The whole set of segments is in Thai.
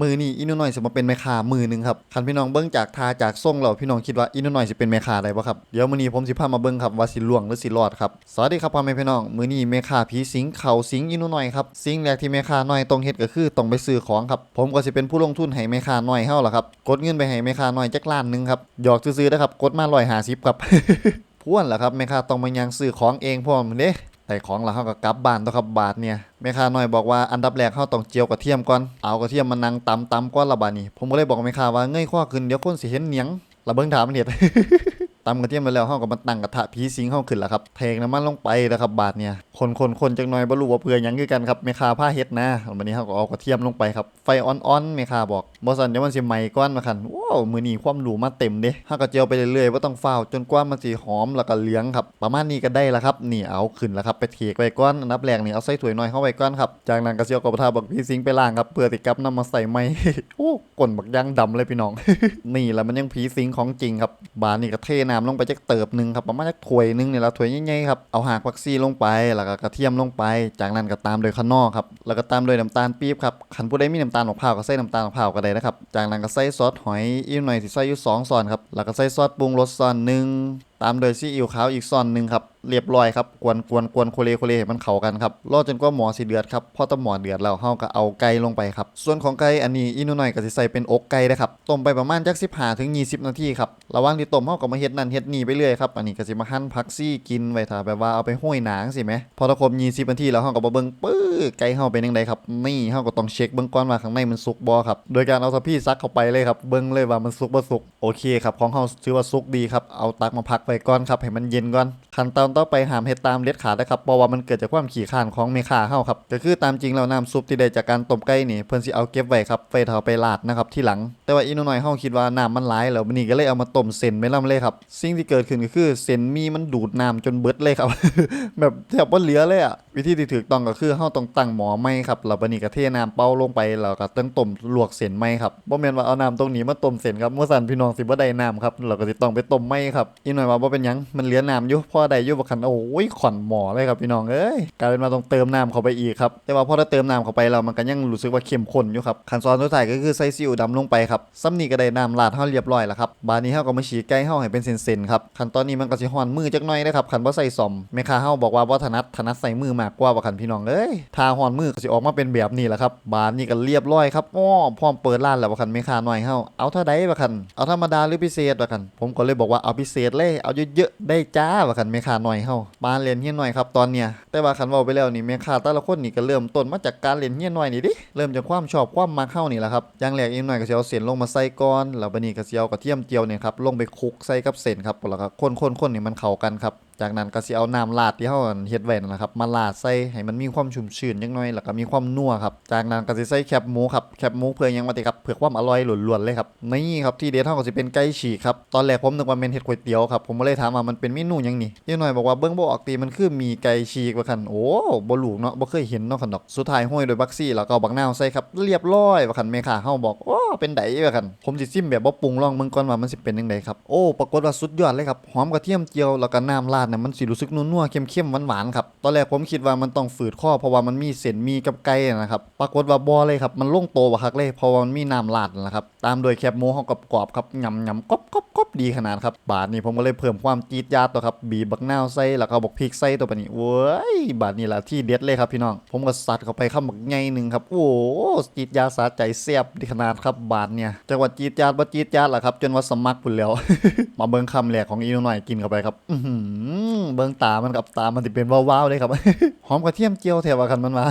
มือนี่อินุน้อยสิมาเป็นแม่ค้ามือหนึงครับคันพี่น้องเบิ้งจากทาจากทรงแล้วพี่น้องคิดว่าอินุน้อยสิเป็นแม่ค้าได้บ่ครับเดี๋ยวมื้อนี้ผมสิพามาเบิ้งครับว่าสิล่วงหรือสิรอดครับสวัสดีครับพ่อแม่พี่น้องมื้อนี้แม่ค้าผีสิงเขาสิงอินุน้อยครับสิ่งแรกที่แม่ค้าน้อยต้องเฮ็ดก็คือต้องไปซื้อของครับผมก็สิเป็นผู้ลงทุนให้แม่ค้าน้อยเฮาล่ะครับกดเงินไปให้แม่ค้าน้อยจักล้านหนึงครับหยอกซื่อๆนะครับกดมา150ครับพ่วนล่ะครับแม่ค้าต้องมายังซื้อของเองพร้อมเด้ แต่ของแล้วเฮาก็กลับบ้านตัวครับบาทเนี่ยแม่ค้าน้อยบอกว่าอันดับแรกเฮาต้องเจียวกระเทียมก่อนเอากระเทียมมานั่งตำตำก้อนละบาดนี่ผมก็เลยบอกแม่ค้าว่าเงยข้อขึ้นเดี๋ยวคนสิเห็นเหนียงระเบิ่งถามมันเห็ด ตำกระเทียมไปแล้วเฮาก็มาตั้งกระทะผีสิงเฮาขึ้นแล้วครับเทน้ำมันลงไปแล้วครับบาดเนี่ยคนคนคนจักหน่อยบ่รู้ว่าเพื่อหยังคือกันครับแม่ค้าผ้าเฮ็ดนะวันนี้เฮาก็เอากระเทียมลงไปครับไฟอ่อนๆแม่ค้าบอกบ่ซั่นเดี๋ยวมันสิไหม้ก่อนมาคั่นว้าวมื้อนี้ความรู้มาเต็มเด้เฮาก็เจียวไปเรื่อยๆบ่ต้องฟ้าวจนกว่ามันสิหอมแล้วก็เหลืองครับประมาณนี้ก็ได้ล้วครับนี่เอาขึ้นแล้วครับไปเทกไว้ก่อนอันดับแรกนี่เอาใส่ถ้วยน้อยเข้าไว้ก่อนครับจากนั้นก็สิเอากระทะบักผีสิงไปล้างครับเพื่อสิดกับนำมาใส่ใหม่โอ้ก้นบักยางดำเลยพี่น้องนี่แหละมันยังผีสิงของจริงครับบานนี่ก็เทน้ำลงไปจักเติบหนึ่งครับประมาณจักถ้วยหนึงเนี่ยละถ้วยใหญ่ๆครับเอาหากผักซีลงไปแล้วก็กระเทียมลงไป จากนั้นก็ตามโดวยข้านอกครับแล้วก็ตามโดวยน้ำตาลปี๊บครับขันผู้ใดมีน้ำตาลมะพร้าวก็ใส่น้ำตาลมะพร้าวก็ได้นะครับจากนั้นก็ใส่ซอสหอยอีกหน่อยสิใส่อยู่สองซอนครับแล้วก็ใส่ซอสปรุงรสซอนหนึ่งตามโดยซีอิ๊วขาวอีกซอนหนึ่งครับเรียบร้อยครับกวนกวนกวนโคเลโคเลให้มันเข้ากันครับรอจนกว่าหมอสิเดือดครับพอตะหมอเดือดแล้วเฮาก็เอาไก่ลงไปครับ ส่วนของไก่อันนี้อีนูหน่อยก็สิใส่เป็นอกไก่นะครับต้มไปประมาณจัก15ถึง 20 นาทีครับระหว่างที่ต้มเฮาก็มาเฮ็ดนั่นเฮ็ดนี่ไปเรื่อยครับอันนี้ก็สิมาหั่นผักซี่กินไว้ถ้าแบบว่าเอาไปห้อยหนางสิแหมพอตะครบ20นาทีแล้วเฮาก็มาเบิ่งปื้อไก่เฮาเป็นจังไดครับนี่เฮาก็ต้องเช็คเบิ่งก่อนว่าข้างในมันสุกบ่ครับโดยการเอาทัพพี่ซักเข้าไปเลยครับเบิ่งเลยว่ามันสุกบ่สุกโอเคครับของเฮาถือว่าสุกดีครับเอาตักมาพักไว้ก่อนครับให้มันเย็นก่อนขั้นตอนต่อไปหามเฮ็ดตามเด็ดขาดนะครับเพราะว่ามันเกิดจากความขี้ข้านของแม่ค้าเฮาครับก็คือตามจริงแล้วน้ำซุปที่ได้จากการต้มไก่นี่เพิ่นสิเอาเก็บไว้ครับไว้เท่าไปลาดนะครับที่หลัง แต่ว่าอีน้อยเฮาคิดว่าน้ำมันหลายแล้วมื้อนี้ก็เลยเอามาต้มเส้นไม่ล่ำเลยครับสิ่งที่เกิดขึ้นก็คือเส้นมีมันดูดน้ำจนเบิดเลยครับ แบบแทบบ่เหลือเลยอะวิธีที่ถูกต้องก็คือเฮาต้องตั้งหม้อไม้ครับแล้วบันี้ก็เทน้ำเป่าลงไปแล้วก็ต้องต้มลวกเส้นไม้ครับบ่แม่นว่าเอาน้ำตรงนี้มาต้มเส้นครับเมื่อสันพี่น้องสิบ่ได้น้ำครับเราก็สิต้องไปต้มไม้ครับอีน้อยว่าบ่เป็นหยังมันเหลือน้ำอยู่พอได้อยู่บ่คันโอ้ยขอนหมอเลยครับพี่น้องเอ้ยกลายเป็นว่าต้องเติมน้ำเข้าไปอีกครับแต่ว่าพอได้เติมน้ำเข้าไปแล้วมันก็ยังรู้สึกว่าเข้มข้นอยู่ครับขั้นตอนสุดท้ายก็คือใส่ซีอิ๊วดำลงไปครับซ้ำนี้ก็ได้น้ำราดเฮาเรียบร้อยแล้วครับบาดนี้เฮาก็มาฉีกไก่เฮาให้เป็นเส้นๆครับขั้นตอนนี้มันก็สิฮ้อนมือจักหน่อยนะครับคันบ่ใส่ซอมแม่ค้าเฮาบอกว่าบ่ถนัดถนัดใส่มือมากกว่าว่าคันพี่น้องเอ้ยถ้าฮ้อนมือก็สิออกมาเป็นแบบนี้แหละครับบาดนี้ก็เรียบร้อยครับอ้อพร้อมเปิดร้านแล้วว่าคันแม่ค้าน้อยเฮาเอาเท่าใดว่าคันเอาธรรมดาหรือพิเศษว่าคันผมก็เลยบอกว่าเอาพิเศษเลยเอาเยอะๆได้จ้าว่าคันแม่ค้าน้อยเฮาบ้านเรียนเฮียน้อยครับตอนเนี้ยแต่ว่าคันเว้าไปแล้วนี่แม่ค้าแต่ละคนนี่ก็เริ่มต้นมาจากการเรียนเฮียน้อยนี่ดิเริ่มจากความชอบความมักเฮานี่แหละครับอย่างแรกอีกหน่อยก็สิเอาเส้นลงมาใส่ก่อนแล้วบัดนี้ก็สิเอากระเทียมเจียวเนี่ยครับลงไปคลุกใส่กับเส้นครับแล้วก็คนๆๆนี่มันเข้ากันครับ จากนั้นก็สิเอาน้ำราดที่เฮาเฮ็ดไว้นั่นแหละครับมาราดใส่ให้มันมีความชุ่มชื้นจักหน่อยแล้วก็มีความนัวครับจากนั้นก็สิใส่แคบหมูครับแคบหมูเพื่อหยังว่าติครับเพื่อความอร่อยล้วนๆเลยครับนี่ครับที่เด็ดเฮาก็สิเป็นไก่ฉีกครับตอนแรกผมนึกว่าแม่นเฮ็ดก๋วยเตี๋ยวครับผมก็เลยถามว่ามันเป็นเมนูหยังนี่ยี่หน่อยบอกว่าเบิ่งบ่ออกตีมันคือมีไก่ฉีกว่าคั่นโอ้บ่รู้เนาะบ่เคยเห็นเนาะคั่นดอกสุดท้ายห้อยโดยบักซี่แล้วก็บักนาวใส่ครับเรียบร้อยว่าคั่นแม่ค้าเฮาบอกโอ้เป็นไดว่าคั่นผมสิซิมแบบบ่ปรุงลองเบิ่งก่อนว่ามันสิเป็นจังไดครับโอ้ปรากฏว่าสุดยอดเลยครับหอมกระเทียมเจียวแล้วก็น้ำราดเนี่ยมันสิรู้สึกนัวๆเข้มๆหวานๆครับตอนแรกผมคิดว่ามันต้องฝืดคอเพราะว่ามันมีเส้นมีกับไก่นะครับปรากฏว่าบ่เลยครับมันล่งโตบ่ะคักเลยเพราะว่ามันมีน้ำราดนะครับตามโดยแคบหมูเฮากรอบๆครับยำๆกรอบๆๆดีขนาดครับบาดนี้ผมก็เลยเพิ่มความจี๊ดจ๊าดตัวครับบีบบักนาวใส่แล้วก็บักพริกใส่ตัวปนี้เว้ยบาดนี้ละที่เด็ดเลยครับพี่น้อง ผมก็ซัดเข้าไปคำบักใหญ่หนึ่งครับโอ้จี๊ดจ๊าสะใจแซ่บดีขนาดครับบาดเนี่ยจังหวัดจี๊ดจ๊าดบ่จี๊ดจ๊าดล่ะครับจนว่าสมัครพุ่นแล้ว มาเบิ่งคำแรกของอีหน่อยกินเข้าไปครับ อือหือเบิ่งตามันกับตามันสิเป็นว้าวๆเลยครับ หอมกระเทียมเจียวแถวว่าคันมันมา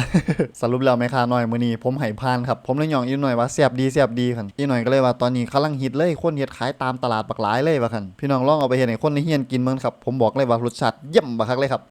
สรุปแล้วแม่ค้าน้อยมื้อนี้ผมให้พานครับ ผมเลยหยองอีหน่อยว่าแซ่บดีแซ่บดีคันอีหน่อยก็เลยว่าตอนนี้กำลังฮิตเลยคนเฮ็ดขายตามตลาดบักหลายเลยว่าคันพี่น้องลองเอาไปเฮ็ดให้คนในเฮียนกินเบิ่งครับ ผมบอกเลยว่ารสชาติเยี่ยมบักคักเลยครับ